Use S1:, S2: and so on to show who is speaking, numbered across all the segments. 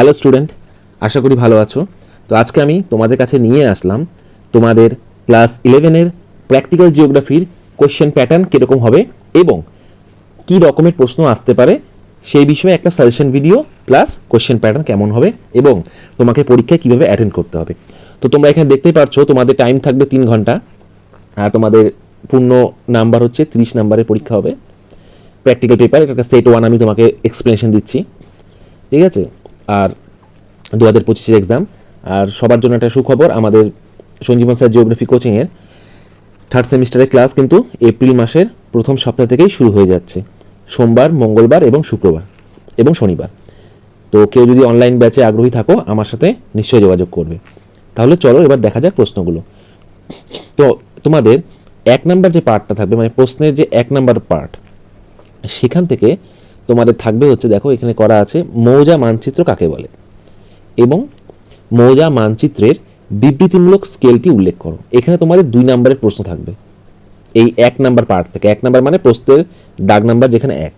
S1: Hello student, আশা করি ভালো আছো। তো আজকে আমি তোমাদের কাছে নিয়ে আসলাম তোমাদের ক্লাস ইলেভেনের প্র্যাকটিক্যাল জিওগ্রাফির কোয়েশ্চেন প্যাটার্ন কীরকম হবে এবং কী রকমের প্রশ্ন আসতে পারে সেই বিষয়ে একটা suggestion video plus question pattern কেমন হবে এবং তোমাকে পরীক্ষায় কীভাবে অ্যাটেন্ড করতে হবে। তো তোমরা এখানে দেখতেই পাচ্ছ তোমাদের টাইম থাকবে তিন ঘণ্টা আর তোমাদের পূর্ণ নাম্বার হচ্ছে ত্রিশ নাম্বারের পরীক্ষা হবে। প্র্যাকটিক্যাল পেপার একটা সেট ওয়ান আমি তোমাকে এক্সপ্লেনেশন দিচ্ছি। ঠিক আছে? আর দু হাজার পঁচিশের এক্সাম আর সবার জন্য একটা সুখবর, আমাদের সঞ্জীবন স্যার জিওগ্রাফি কোচিংয়ের থার্ড সেমিস্টারের ক্লাস কিন্তু এপ্রিল মাসের প্রথম সপ্তাহ থেকেই শুরু হয়ে যাচ্ছে। সোমবার, মঙ্গলবার এবং শুক্রবার এবং শনিবার। তো কেউ যদি অনলাইন ব্যাচে আগ্রহী থাকো, আমার সাথে নিশ্চয়ই যোগাযোগ করবে। তাহলে চলো এবার দেখা যাক প্রশ্নগুলো। তো তোমাদের এক নাম্বার যে পার্টটা থাকবে মানে প্রশ্নের যে এক নাম্বার পার্ট সেখান থেকে তোমাদের থাকবে হচ্ছে, দেখো এখানে করা আছে, মৌজা মানচিত্র কাকে বলে? এবং মৌজা মানচিত্রের বিবৃতিমূলক স্কেলটি উল্লেখ করো। এখানে তোমাদের দুই নাম্বারের প্রশ্ন থাকবে। এই এক নাম্বার পার্ট থেকে। এক নাম্বার মানে প্রশ্নের দাগ নাম্বার যেখানে এক।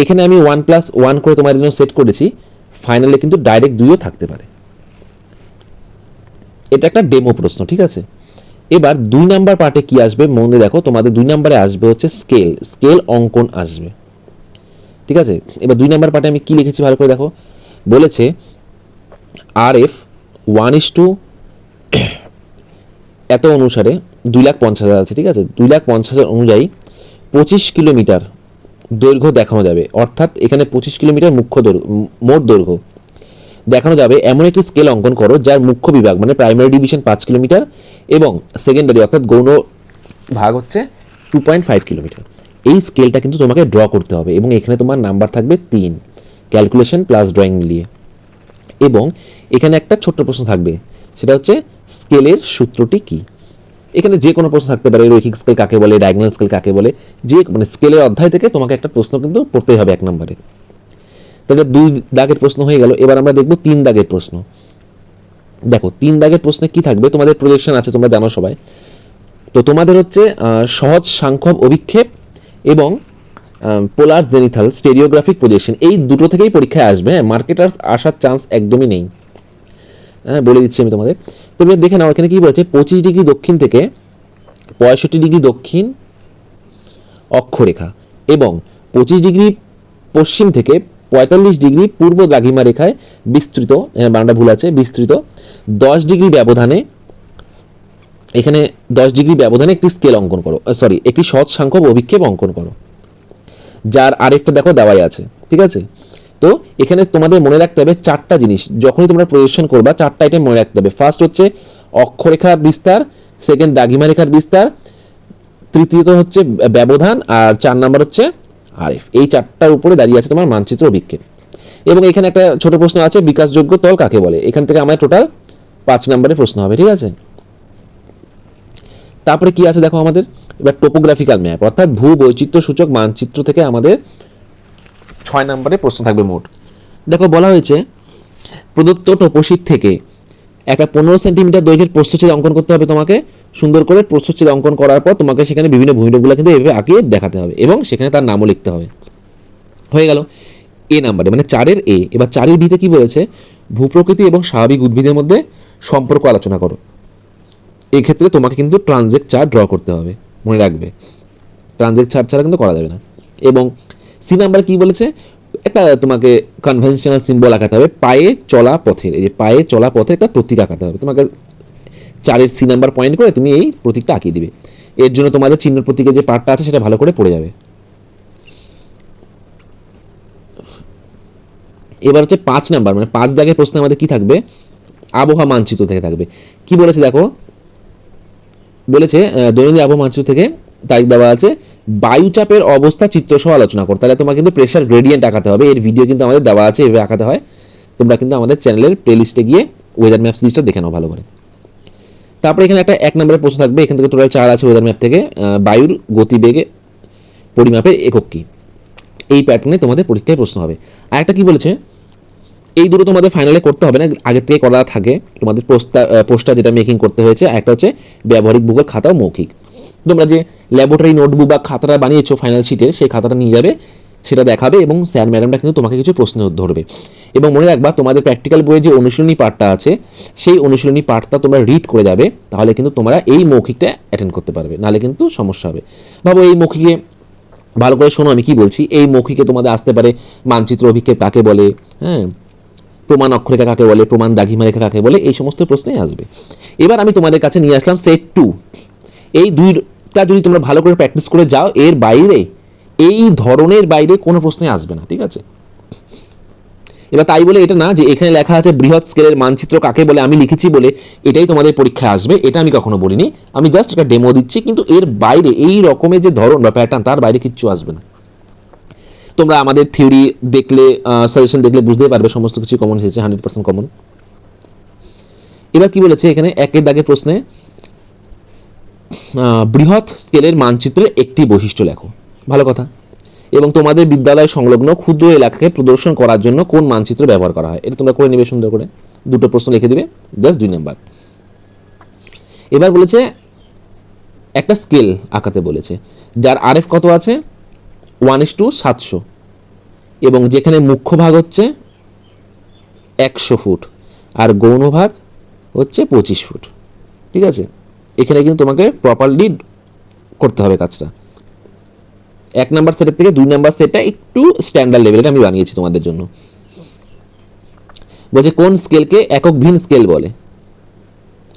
S1: এখানে আমি ওয়ান প্লাস ওয়ান করে তোমাদের জন্য সেট করেছি। ফাইনালে কিন্তু ডাইরেক্ট দুইও থাকতে পারে। এটা একটা ডেমো প্রশ্ন, ঠিক আছে? এবার দুই নাম্বার পার্টে কি আসবে? মনে দেখো, তোমাদের দুই নাম্বারে আসবে হচ্ছে স্কেল স্কেল অঙ্কন আসবে। ঠিক আছে? এবার দুই নাম্বার পার্টে আমি কি লিখেছি ভালো করে দেখো। বলেছে আর এফ ওয়ান ইস টু এত অনুসারে দুই লাখ পঞ্চাশ হাজার আছে, ঠিক আছে? দুই লাখ পঞ্চাশ হাজার অনুযায়ী পঁচিশ কিলোমিটার দৈর্ঘ্য দেখানো যাবে। অর্থাৎ এখানে পঁচিশ কিলোমিটার মুখ্য দৈর্ঘ্য মোট দৈর্ঘ্য দেখানো যাবে। এমন একটি স্কেল অঙ্কন করো যার মুখ্য বিভাগ মানে প্রাইমারি ডিভিশন পাঁচ কিলোমিটার এবং সেকেন্ডারি অর্থাৎ গৌণ ভাগ হচ্ছে টু পয়েন্ট ফাইভ কিলোমিটার। এই স্কেলটা কিন্তু তোমাকে ড্র করতে হবে এবং এখানে তোমার নাম্বার থাকবে তিন। ক্যালকুলেশন প্লাস ড্রয়িং মিলিয়ে এবং এখানে একটা ছোট্ট প্রশ্ন থাকবে, সেটা হচ্ছে স্কেলের সূত্রটি কি? এখানে যে কোনো প্রশ্ন থাকতে পারে, রৈখিক স্কেল কাকে বলে ডায়াগনাল স্কেল কাকে বলে, যে মানে স্কেলের অধ্যায় থেকে তোমাকে একটা প্রশ্ন কিন্তু পড়তেই হবে এক নম্বরে। তাহলে দুই দাগের প্রশ্ন হয়ে গেল, এবার আমরা দেখব তিন দাগের প্রশ্ন। দেখো, তিন দাগের প্রশ্নে কি থাকবে? তোমাদের প্রজেকশন আছে, তোমরা জানো সবাই। তো তোমাদের হচ্ছে সহজ সাংখ্যক অভিক্ষেপ এবং পোলার জেনিথাল স্টেরিওগ্রাফিক প্রজেকশন এই দুটো থেকেই পরীক্ষায় আসবে। হ্যাঁ মার্কেটার্স আসার চান্স একদমই নেই। হ্যাঁ বলে দিচ্ছি আমি তোমাদের। তুমি দেখে নাও, এখানে কি বলেছে? পঁচিশ ডিগ্রি দক্ষিণ থেকে পঁয়ষট্টি ডিগ্রি দক্ষিণ অক্ষরেখা এবং পঁচিশ ডিগ্রি পশ্চিম থেকে পঁয়তাল্লিশ ডিগ্রি পূর্ব দ্রাঘিমা রেখায় বিস্তৃত এখানে বানানটা ভুল আছে, বিস্তৃত, দশ ডিগ্রি ব্যবধানে এখানে দশ ডিগ্রি ব্যবধানে একটি স্কেল অঙ্কন করো সরি একটি সৎ সাংখ্যক অভিক্ষেপ অঙ্কন করো, যার আরেকটা দেখো দেওয়াই আছে, ঠিক আছে? তো এখানে তোমাদের মনে রাখতে হবে চারটা জিনিস, যখনই তোমরা প্রদর্শন করবা, চারটা আইটেম মনে রাখতে হবে। ফার্স্ট হচ্ছে অক্ষরেখার বিস্তার সেকেন্ড দাগিমা রেখার বিস্তার, তৃতীয়ত হচ্ছে ব্যবধান, আর চার নাম্বার হচ্ছে আরএফ এই চারটার উপরে দাঁড়িয়ে আছে তোমার মানচিত্র অভিক্ষেপ। এবং এখানে একটা ছোট প্রশ্ন আছে, বিকাশযোগ্য তল কাকে বলে? এখান থেকে আমার টোটাল পাঁচ নম্বরের প্রশ্ন হবে, ঠিক আছে? তারপরে কি আছে দেখো আমাদের? এবার টোপোগ্রাফিক্যাল ম্যাপ অর্থাৎ ভূ বৈচিত্র্য সূচক মানচিত্র থেকে আমাদের ছয় নম্বরে প্রশ্ন থাকবে মোট। দেখো বলা হয়েছে, প্রদত্ত টোপোশিট থেকে একটা পনেরো সেন্টিমিটার দৈর্ঘ্যের প্রস্থচ্ছেদ অঙ্কন করতে হবে তোমাকে। সুন্দর করে প্রস্থচ্ছেদ অঙ্কন করার পর তোমাকে সেখানে বিভিন্ন ভূমিরূপগুলো কিন্তু এভাবে আঁকিয়ে দেখাতে হবে এবং সেখানে তার নামও লিখতে হবে। হয়ে গেল। এ নাম্বারে মানে চারের এ, এবার চারের বিতে কি বলেছে? ভূপ্রকৃতি এবং স্বাভাবিক উদ্ভিদের মধ্যে সম্পর্ক আলোচনা করো। এক্ষেত্রে তোমাকে কিন্তু ট্রানজেক্ট চার্ট ড্র করতে হবে, মনে রাখবে। ট্রানজেক্ট চার্ট ছাড়া কিন্তু করা যাবে না। এবং সি নাম্বার কি বলেছে? একটা তোমাকে কনভেনশনাল সিম্বল আঁকাতে হবে, পায়ে চলা পথের। এই যে পায়ে চলা পথের একটা প্রতীক আঁকাতে হবে। তোমাকে চারের সি নাম্বার পয়েন্ট করে তুমি এই প্রতীকটা আঁকিয়ে দিবে। এর জন্য তোমাদের চিহ্ন প্রতীকের যে পার্টটা আছে সেটা ভালো করে পড়ে যাবে। এবার হচ্ছে পাঁচ নাম্বার মানে পাঁচ দাগের প্রশ্নে আমাদের কি থাকবে? আবহাওয়া মানচিত্র থেকে থাকবে। কি বলেছে দেখো? বলেছে দৈনন্দিন আবহাওয়া মানচিত্র থেকে তারিখ দেওয়া আছে। বায়ুচাপের অবস্থা চিত্রসহ আলোচনা করো। তাহলে তোমার কিন্তু প্রেশার গ্রেডিয়েন্ট আঁকাতে হবে। এর ভিডিও কিন্তু আমাদের দেওয়া আছে, এভাবে আঁকাতে হয়। তোমরা কিন্তু আমাদের চ্যানেলের প্লেলিস্টে গিয়ে ওয়েদার ম্যাপ সিরিজটা দেখে নাও ভালো করে। তারপরে এখানে একটা এক নম্বরের প্রশ্ন থাকবে। এখান থেকে টোটাল চার আছে ওয়েদার ম্যাপ থেকে। বায়ুর গতিবেগে পরিমাপের একক কী? এই প্যাটার্নে তোমাদের পরীক্ষায় প্রশ্ন হবে। আর একটা কি বলেছে? এই দুটো তোমাদের ফাইনালে করতে হবে না, আগের থেকে করা থাকে। তোমাদের পোস্টার পোস্টার যেটা মেকিং করতে হয়েছে, একটা হচ্ছে ব্যবহারিক ভূগোল খাতা ও মৌখিক। তোমরা যে ল্যাবরেটরি নোটবুক বা খাতাটা বানিয়েছো ফাইনাল শিটের সেই খাতাটা নিয়ে যাবে, সেটা দেখাবে এবং স্যার ম্যাডামটা কিন্তু তোমাকে কিছু প্রশ্ন ধরবে। এবং মনে রাখবা, তোমাদের প্র্যাকটিক্যাল বইয়ে যে অনুশীলনী পার্টটা আছে, সেই অনুশীলনী পার্টটা তোমরা রিড করে যাবে, তাহলে কিন্তু তোমরা এই মৌখিকটা অ্যাটেন্ড করতে পারবে, নাহলে কিন্তু সমস্যা হবে। ভাবো এই মৌখিকে, ভালো করে শোনো, আমি কি বলছি? এই মৌখিকে তোমাদের আসতে পারে, মানচিত্র অভিক্ষেপ কাকে বলে? হ্যাঁ প্রমাণ অক্ষরেখা কাকে বলে, প্রমাণ দাগিমা রেখা কাকে বলে, এই সমস্ত প্রশ্নই আসবে। এবার আমি তোমাদের কাছে নিয়ে আসলাম সেট টু এই দুইটা যদি তোমরা ভালো করে প্র্যাকটিস করে যাও, এর বাইরে, এই ধরনের বাইরে কোনো প্রশ্নই আসবে না, ঠিক আছে? এবার তাই বলে এটা না যে এখানে লেখা আছে বৃহৎ স্কেলের মানচিত্র কাকে বলে, আমি লিখেছি বলে, এটাই তোমাদের পরীক্ষায় আসবে, এটা আমি কখনো বলিনি। আমি জাস্ট একটা ডেমো দিচ্ছি, কিন্তু এর বাইরে, এই রকমের যে ধরন বা প্যাটার্ন তার বাইরে কিচ্ছু আসবে না। তোমরা আমাদের থিওরি দেখলে সাজেশন দেখলে বুঝতেই পারবে, সমস্ত কিছু কমন এসেছে হান্ড্রেড পার্সেন্ট কমন এবার কি বলেছে এখানে? একের দাগের প্রশ্নে বৃহৎ স্কেলের মানচিত্রে একটি বৈশিষ্ট্য লেখো। ভালো কথা। এবং তোমাদের বিদ্যালয় সংলগ্ন ক্ষুদ্র এলাকাকে প্রদর্শন করার জন্য কোন মানচিত্র ব্যবহার করা হয়? এটা তোমরা করে নেবে, সুন্দর করে। দুটো প্রশ্ন লিখে দিবে জাস্ট দুই নাম্বার এবার বলেছে, একটা স্কেল আঁকাতে বলেছে, যার আরএফ কত আছে? ওয়ান ইস টু সাতশো। এবং যেখানে মুখ্য ভাগ হচ্ছে একশো ফুট, আর গৌণ ভাগ হচ্ছে পঁচিশ ফুট। ঠিক আছে? এখানে কিন্তু তোমাকে প্রপারলি করতে হবে কাজটা। এক নাম্বার সেটের থেকে দুই নাম্বার সেটটা একটু স্ট্যান্ডার্ড লেভেলের আমি বানিয়েছি তোমাদের জন্য। বলছে, কোন স্কেলকে একক ভিন স্কেল বলে?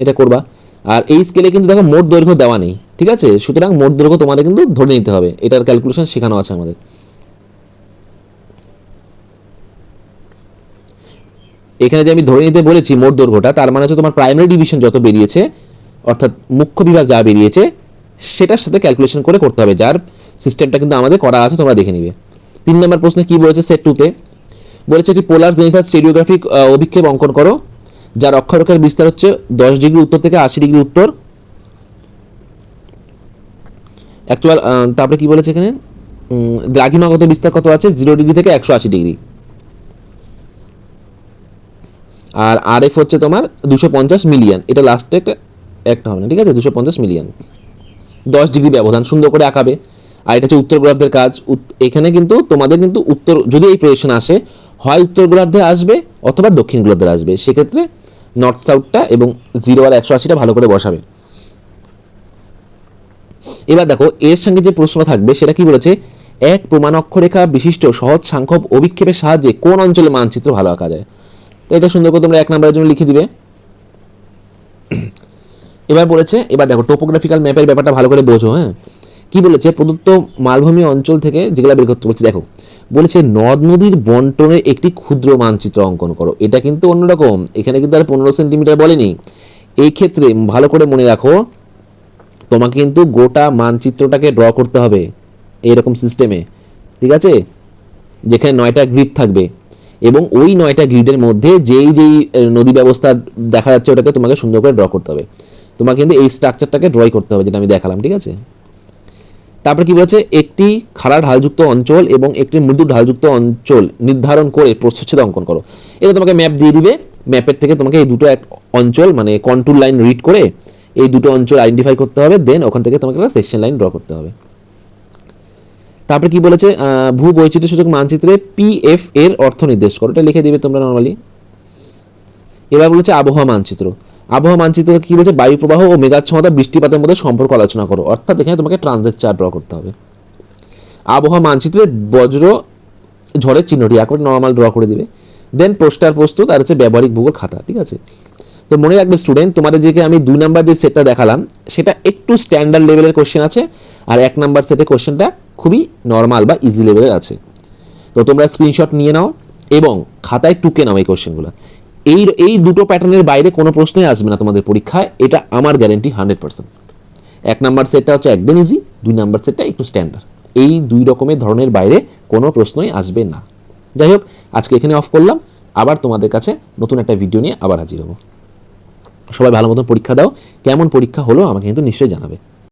S1: এটা করবা। আর এই স্কেলে কিন্তু দেখো মোট দৈর্ঘ্য দেওয়া নেই। ঠিক আছে? সুতরাং মোট দৈর্ঘ্য তোমাদের কিন্তু ধরে নিতে হবে। এটার ক্যালকুলেশন শেখানো আছে আমাদের। এখানে যে আমি ধরে নিতে বলেছি মোট দৈর্ঘ্যটা, তার মানে হচ্ছে তোমার প্রাইমারি ডিভিশন যত বেরিয়েছে, অর্থাৎ মুখ্য বিভাগ যা বেরিয়েছে, সেটার সাথে ক্যালকুলেশন করে করতে হবে। যার সিস্টেমটা কিন্তু আমাদের করা আছে, তোমরা দেখে নিবে। তিন নম্বর প্রশ্নে কি বলেছে সেট টুতে বলেছে একটি পোলার জেনিথার স্টেডিওগ্রাফিক অভিক্ষেপ অঙ্কন করো, যার অক্ষরেখার বিস্তার হচ্ছে দশ ডিগ্রি উত্তর থেকে আশি ডিগ্রি উত্তর। অ্যাকচুয়াল তারপরে কী বলেছে এখানে? দ্রাঘিমাগত বিস্তার কত আছে? জিরো ডিগ্রি থেকে একশো আশি ডিগ্রি আর আর এফ হচ্ছে তোমার দুশো পঞ্চাশ মিলিয়ন এটা লাস্টে একটা একটা হবে না, ঠিক আছে? দুশো পঞ্চাশ মিলিয়ন দশ ডিগ্রি ব্যবধান সুন্দর করে আঁকাবে। আর এটা হচ্ছে উত্তর গোলার্ধের কাজ। এখানে কিন্তু তোমাদের কিন্তু উত্তর, যদি এই প্রয়েশন আসে, হয় উত্তর গোলার্ধে আসবে অথবা দক্ষিণ গোলার্ধে আসবে। সেক্ষেত্রে নর্থ সাউথটা এবং জিরো আর একশো আশিটা ভালো করে বসাবে। এবার দেখো, এর সঙ্গে যে প্রশ্ন থাকবে, সেটা কি বলেছে? এক প্রমাণ অক্ষরেখা বিশিষ্ট সহজ সাংখ্যক অভিক্ষেপের সাহায্যে কোন অঞ্চলে মানচিত্র ভালো আঁকা যায়? এটা সুন্দর করে তোমরা এক নম্বরের জন্য লিখে দিবে। এবার বলেছে, এবার দেখো টোপোগ্রাফিক্যাল ম্যাপের ব্যাপারটা ভালো করে বোঝো হ্যাঁ? কি বলেছে? প্রদত্ত মালভূমি অঞ্চল থেকে যেগুলো বের করতে বলছে, দেখো, বলেছে নদ নদীর বন্টনের একটি ক্ষুদ্র মানচিত্র অঙ্কন করো। এটা কিন্তু অন্যরকম, এখানে কিন্তু আর পনেরো সেন্টিমিটার বলেনি। এই ক্ষেত্রে ভালো করে মনে রাখো তোমাকে কিন্তু গোটা মানচিত্রটাকে ড্র করতে হবে এইরকম সিস্টেমে ঠিক আছে? যেখানে নয়টা গ্রিড থাকবে। এবং ওই নয়টা গ্রিডের মধ্যে যেই যেই নদী ব্যবস্থা দেখা যাচ্ছে ওটাকে তোমাকে সুন্দর করে ড্র করতে হবে। তোমাকে কিন্তু এই স্ট্রাকচারটাকে ড্রই করতে হবে যেটা আমি দেখালাম, ঠিক আছে? তারপর কি বলছে? একটি খাড়া ঢালযুক্ত অঞ্চল এবং একটি মৃদু ঢালযুক্ত অঞ্চল নির্ধারণ করে প্রস্থচ্ছেদ অঙ্কন করো। এটা তোমাকে ম্যাপ দিয়ে দিবে। ম্যাপের থেকে তোমাকে এই দুটো এক অঞ্চল মানে কন্ট্রোল লাইন রিড করে এই দুটো অঞ্চল আইডেন্টিফাই করতে হবে দেন ওখান থেকে তোমাকে একটা সেকশন লাইন ড্র করতে হবে। তারপরে কি বলেছে? ভূ বৈচিত্র্য সূচক মানচিত্রে পিএফ এর অর্থ নির্দেশ করো। এটা লিখে দিবে তোমরা নর্মালি এবার বলেছে আবহাওয়া মানচিত্র। আবহাওয়া মানচিত্র কি বলছে? বায়ু প্রবাহ ও মেঘাচ্ছমতা বৃষ্টিপাতের মধ্যে সম্পর্ক আলোচনা করো। অর্থাৎ এখানে তোমাকে ট্রানজেক্ট চার্ট ড্র করতে হবে। আবহাওয়া মানচিত্রে বজ্র, ঝড়ের চিহ্নটি একবার নর্মাল ড্র করে দিবে। দেন পোস্টার প্রস্তুত আর হচ্ছে ব্যবহারিক ভূগোল খাতা, ঠিক আছে? তো মনে রাখবে স্টুডেন্ট তোমাদের যে আমি দুই নাম্বার যে সেটটা দেখালাম, সেটা একটু স্ট্যান্ডার্ড লেভেলের কোশ্চেন আছে, আর এক নাম্বার সেটে কোশ্চেনটা খুবই নর্মাল বা ইজি লেভেলের আছে। তো তোমরা স্ক্রিনশট নিয়ে নাও এবং খাতায় টুকে নাও এই কোশ্চেনগুলো এই এই দুটো প্যাটার্নের বাইরে কোনো প্রশ্নই আসবে না তোমাদের পরীক্ষায়, এটা আমার গ্যারেন্টি হান্ড্রেড পার্সেন্ট এক নাম্বার সেটটা হচ্ছে একদম ইজি দুই নাম্বার সেটটা একটু স্ট্যান্ডার্ড এই দুই রকমের ধরনের বাইরে কোনো প্রশ্নই আসবে না। যাই হোক, আজকে এখানে অফ করলাম। আবার তোমাদের কাছে নতুন একটা ভিডিও নিয়ে আবার হাজির হব। সবাই ভালো মতন পরীক্ষা দাও কেমন পরীক্ষা হলো আমাকে কিন্তু নিশ্চয়ই জানাবে।